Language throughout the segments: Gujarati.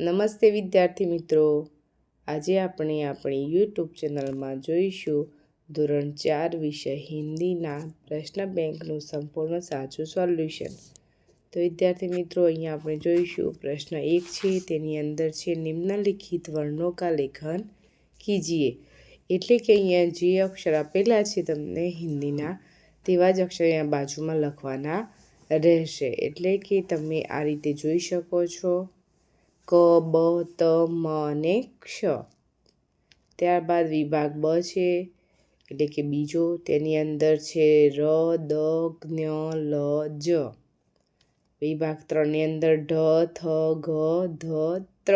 નમસ્તે વિદ્યાર્થી મિત્રો. આજે આપણે આપણી યુટ્યુબ ચેનલમાં જોઈશું ધોરણ ચાર વિષય હિન્દીના પ્રશ્ન બેંકનું સંપૂર્ણ સાચું સોલ્યુશન. તો વિદ્યાર્થી મિત્રો, અહીંયા આપણે જોઈશું પ્રશ્ન એક છે, તેની અંદર છે નિમ્નલિખિત વર્ણો કા લેખન કીજીએ એટલે કે અહીંયા જે અક્ષર આપેલા છે તમને હિન્દીના, તેવા જ અક્ષર અહીંયા બાજુમાં લખવાના રહેશે. એટલે કે તમે આ રીતે જોઈ શકો છો. ક, બ, ત, મ અને ક્ષ. ત્યારબાદ વિભાગ બ છે, એટલે કે બીજો તેની અંદર છે ર, દ જ્ઞ લ, જ. વિભાગ ત્રણની અંદર ઢ, થ, ઘ, ધ, ત્ર.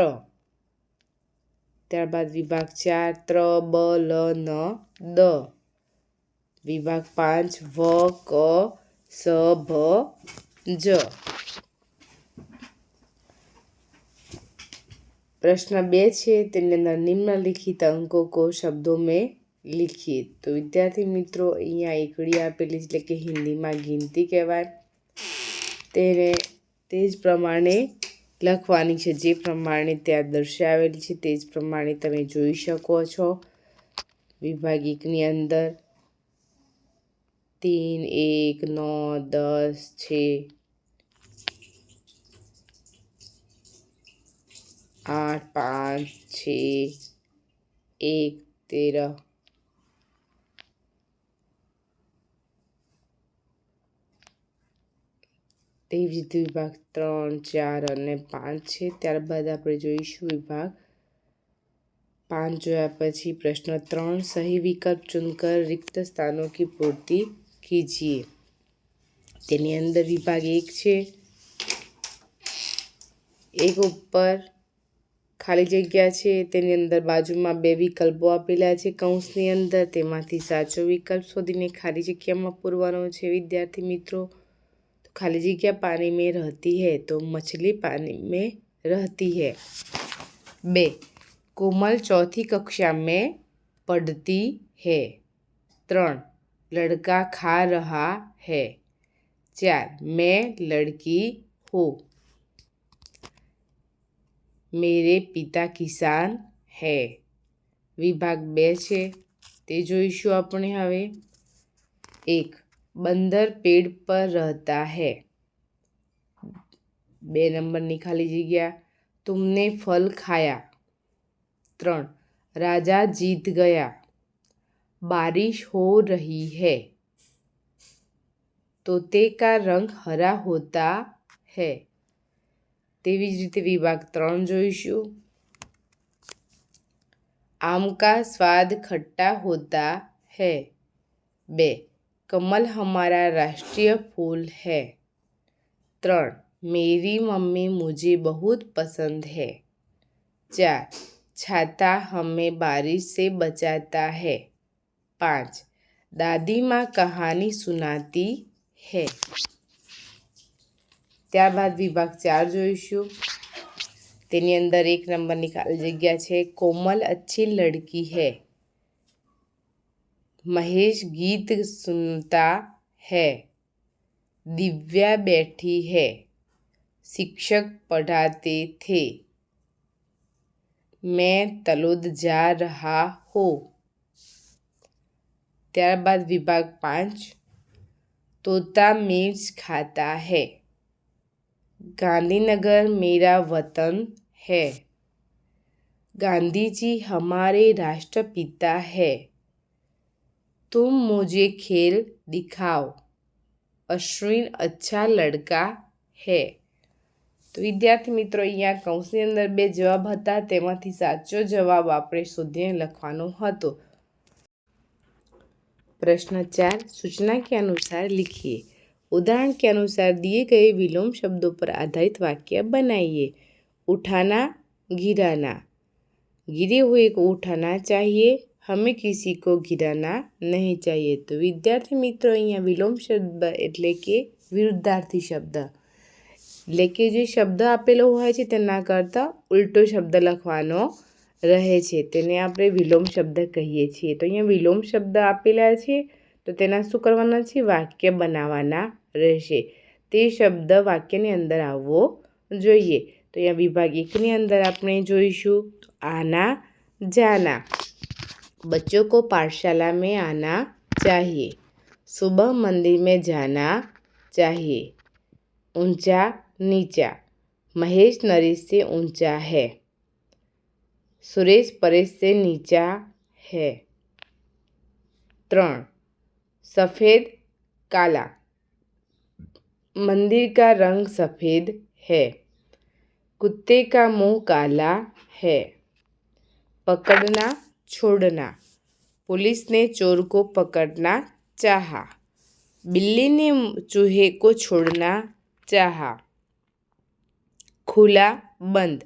ત્યારબાદ વિભાગ ચાર, ત્ર, બ, લ, ન, દ. વિભાગ પાંચ, વ, ક, સ, ભ, જ. પ્રશ્ન બે છે, તેની અંદર નિમ્નલિખિત અંકો કો શબ્દો મેં લીખીએ તો વિદ્યાર્થી મિત્રો, અહીંયા એકડી આપેલી એટલે કે હિન્દીમાં ગિનતી કહેવાય. તેને તે જ પ્રમાણે લખવાની છે, જે પ્રમાણે ત્યાં દર્શાવેલી છે, તે જ પ્રમાણે તમે જોઈ શકો છો. વિભાગ એકની અંદર, તીન, એક નો દસ, છે આઠ, પાંચ, છ, એક, તેર. તેવી રીતે વિભાગ ત્રણ, ચાર અને પાંચ છે. ત્યારબાદ આપણે જોઈશું વિભાગ. પાંચ જોયા પછી પ્રશ્ન ત્રણ, સહી વિકલ્પ ચુનકર રિક્ત સ્થાનો કી પૂર્તિ કીજીએ. તેની અંદર વિભાગ એક છે. એક ઉપર ખાલી જગ્યા છે, તેની અંદર બાજુમાં બે વિકલ્પો આપેલા છે કૌંસની અંદર. તેમાંથી સાચો વિકલ્પ શોધીને ખાલી જગ્યામાં પૂરવાનો છે, વિદ્યાર્થી મિત્રો. તો ખાલી જગ્યા પાણી મેં રહેતી હૈ, તો મછલી પાણી મેં રહેતી હૈ. બે, કોમલ ચોથી કક્ષા મેં પડતી હૈ. ત્રણ, લડકા ખા રહા હૈ. ચાર, મેં લડકી હું. मेरे पिता किसान है વિભાગ બે છે તે જોઈશું આપણે હવે એક બંદર પેડ પર રહેતા હૈ બે નંબરની ખાલી જગ્યા तुमने फल खाया ત્રણ राजा जीत गया बारिश हो रही है तोते का रंग हरा होता है તેવી જ રીતે વિભાગ ત્રણ જોઈશું આમ કા સ્વાદ ખટ્ટા હોતા है બે कमल हमारा राष्ट्रीय फूल है ત્રણ मेरी मम्मी मुझे बहुत पसंद है चार छाता हमें बारिश से बचाता है पाँच दादी माँ कहानी सुनाती है ત્યારબાદ વિભાગ ચાર જોઈશું તેની અંદર એક નંબરની ખાલી જગ્યા છે કોમલ अच्छी लड़की है महेश गीत सुनता है दिव्या बैठी है शिक्षक पढ़ाते थे मैं तलोद जा रहा हूँ ત્યારબાદ વિભાગ પાંચ तोता मिर्च खाता है गांधीनगर मेरा वतन है गांधी जी हमारे राष्ट्रपिता है तुम मुझे खेल दिखाओ અશ્વિન અચ્છા લડકા હે તો વિદ્યાર્થી મિત્રો અહીંયા કૌંસની અંદર બે જવાબ હતા તેમાંથી સાચો જવાબ આપણે શોધીને લખવાનો હતો प्रश्न चार सूचना के अनुसार लिखिए उदाहरण के अनुसार दिए गए विलोम शब्दों पर आधारित वाक्य बनाइए उठाना गिराना गिरे हुए को उठाना चाहिए हमें किसी को गिराना નહીં चाहिए તો વિદ્યાર્થી મિત્રો અહીંયા વિલોમ શબ્દ એટલે કે વિરુદ્ધાર્થી શબ્દ એટલે કે જે શબ્દ આપેલો હોય છે તેના કરતાં ઉલટો શબ્દ લખવાનો રહે છે તેને આપણે વિલોમ શબ્દ કહીએ છીએ તો અહીંયા વિલોમ શબ્દ આપેલા છે તો તેના શું કરવાના છે વાક્ય બનાવવાના રહેશે તે શબ્દ વાક્યની અંદર આવવો જોઈએ તો અહીંયા વિભાગ એકની અંદર આપણે જોઈશું આના જાના बच्चों को पाठशाला में आना चाहिए सुबह मंदिर में जाना चाहिए ऊंचा नीचा महेश नरेश से ऊंचा है सुरेश परेश से नीचा है त्रण सफ़ेद, काला। मंदिर का रंग सफ़ेद है। कुत्ते का मुँह काला है। पकड़ना, छोड़ना। पुलिस ने चोर को पकड़ना चाहा। बिल्ली ने चूहे को छोड़ना चाहा। खुला, बंद।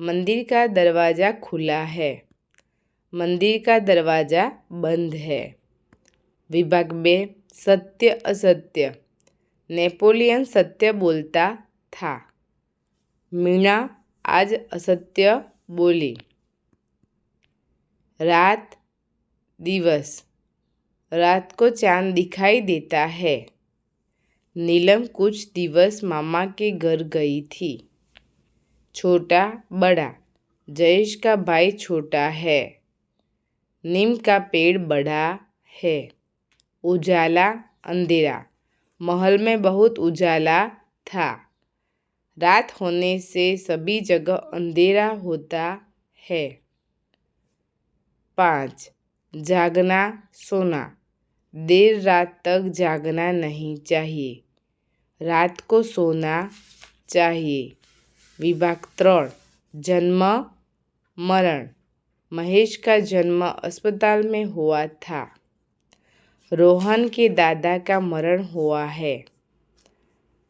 मंदिर का दरवाज़ा खुला है। मंदिर का दरवाज़ा बंद है। विभाग बे सत्य असत्य नेपोलियन सत्य बोलता था मीना आज असत्य बोली रात दिवस रात को चाँद दिखाई देता है नीलम कुछ दिवस मामा के घर गई थी छोटा बड़ा जयेश का भाई छोटा है नीम का पेड़ बड़ा है उजाला अंधेरा। महल में बहुत उजाला था। रात होने से सभी जगह अंधेरा होता है। पाँच, जागना सोना। देर रात तक जागना नहीं चाहिए। रात को सोना चाहिए। विभाग त्रण जन्म, मरण। महेश का जन्म अस्पताल में हुआ था। रोहन के दादा का मरण हुआ है।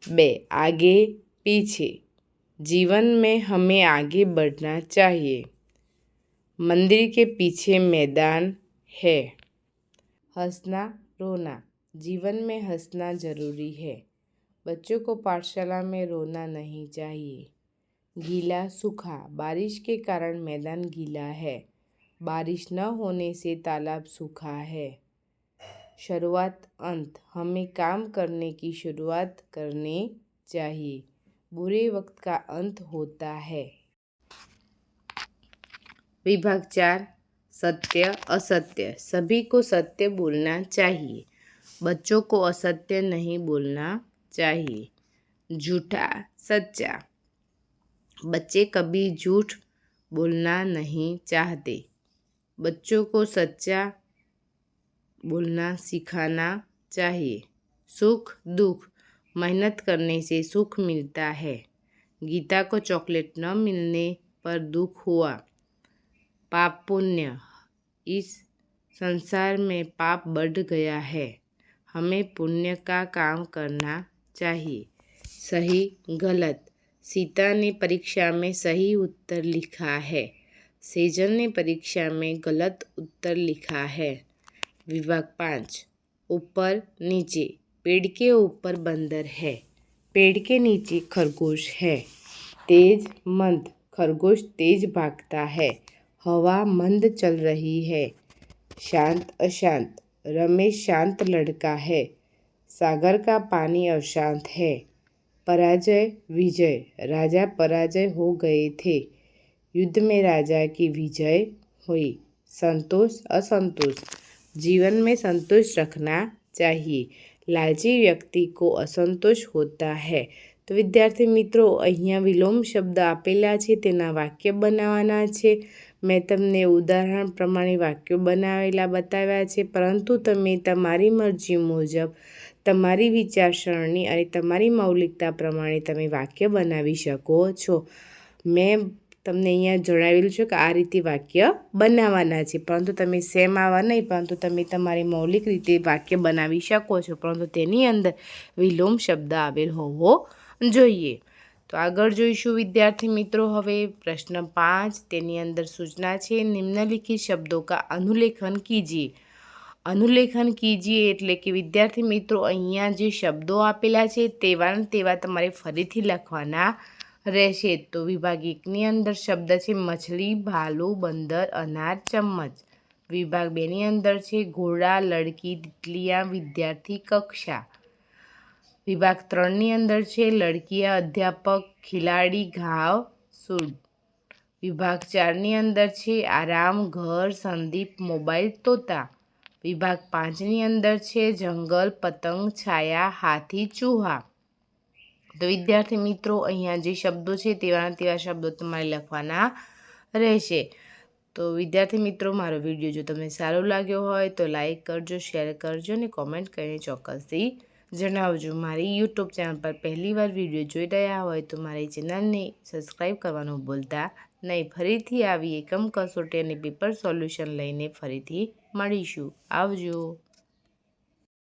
बे, आगे, पीछे। जीवन में हमें आगे बढ़ना चाहिए। मंदिर के पीछे मैदान है। हंसना, रोना। जीवन में हंसना ज़रूरी है। बच्चों को पाठशाला में रोना नहीं चाहिए। गीला, सूखा। बारिश के कारण मैदान गीला है। बारिश न होने से तालाब सूखा है। शुरुआत अंत। हमें काम करने की शुरुआत करनी चाहिए। बुरे वक्त का अंत होता है। विभाग चार, सत्य, असत्य। सभी को सत्य बोलना चाहिए। बच्चों को असत्य नहीं बोलना चाहिए। झूठा, सच्चा। बच्चे कभी झूठ बोलना नहीं चाहते। बच्चों को सच्चा बोलना सिखाना चाहिए। सुख, दुख, मेहनत करने से सुख मिलता है। गीता को चॉकलेट न मिलने पर दुख हुआ। पाप पुण्य। इस संसार में पाप बढ़ गया है। हमें पुण्य का काम करना चाहिए। सही, गलत। सीता ने परीक्षा में सही उत्तर लिखा है। सेजल ने परीक्षा में गलत उत्तर लिखा है। विभाग पाँच, ऊपर नीचे, पेड़ के ऊपर बंदर है। पेड़ के नीचे खरगोश है। तेज मंद, खरगोश तेज भागता है। हवा मंद चल रही है। शांत अशांत, रमेश शांत लड़का है। सागर का पानी अशांत है। पराजय, विजय, राजा पराजय हो गए थे। युद्ध में राजा की विजय हुई। संतोष, असंतोष जीवन में संतोष रखना चाहिए લાલચી વ્યક્તિ કો અસંતોષ હોતા હૈ. તો વિદ્યાર્થી મિત્રો, અહીંયા વિલોમ શબ્દ આપેલા છે, તેના વાક્ય બનાવવાના છે. મેં તમને ઉદાહરણ પ્રમાણે વાક્યો બનાવેલા બતાવ્યા છે, પરંતુ તમે તમારી મરજી મુજબ તમારી વિચારસરણી અને તમારી મૌલિકતા પ્રમાણે તમે વાક્ય બનાવી શકો છો. મેં તમને અહીંયા જણાવેલું છે કે આ રીતે વાક્ય બનાવવાના છે. પરંતુ તમે સેમ આવા નહીં, પરંતુ તમે તમારી મૌલિક રીતે વાક્ય બનાવી શકો છો. પરંતુ તેની અંદર વિલોમ શબ્દ આવેલ હોવો જોઈએ. તો આગળ જોઈશું વિદ્યાર્થી મિત્રો, હવે પ્રશ્ન પાંચ. તેની અંદર સૂચના છે, નિમ્નલિખિત શબ્દો કા અનુલેખન કીજીએ? અનુલેખન કીજીએ એટલે કે, વિદ્યાર્થી મિત્રો, અહીંયા જે શબ્દો આપેલા છે, તેવા તેવા તમારે ફરીથી લખવાના રહેશે તો વિભાગ એકની અંદર શબ્દ છે મછલી, ભાલુ, બંદર, અનાર ચમચ વિભાગ બેની અંદર છે ઘોડા, લડકી, તિતલિયા, વિદ્યાર્થી, કક્ષા. વિભાગ ત્રણની અંદર છે લડકીયા અધ્યાપક, ખિલાડી, ઘાવ સુડ વિભાગ ચારની અંદર છે આરામ, ઘર, સંદીપ, મોબાઈલ, તોતા. વિભાગ પાંચની અંદર છે જંગલ, પતંગ, છાયા, હાથી, ચૂહા. તો વિદ્યાર્થી મિત્રો, અહીંયા જે શબ્દો છે તેવા તેવા શબ્દો તમારે લખવાના રહેશે. તો વિદ્યાર્થી મિત્રો, મારો વીડિયો જો તમને સારો લાગ્યો હોય તો લાઈક કરજો, શેર કરજો અને કોમેન્ટ કરીને ચોક્કસથી જણાવજો. મારી યુટ્યુબ ચેનલ પર પહેલીવાર વીડિયો જોઈ રહ્યા હોય તો મારી ચેનલને સબસ્ક્રાઈબ કરવાનું ભૂલતા નહીં. ફરીથી આવી એકમ કસોટી અને પેપર સોલ્યુશન લઈને ફરીથી મળીશું. આવજો.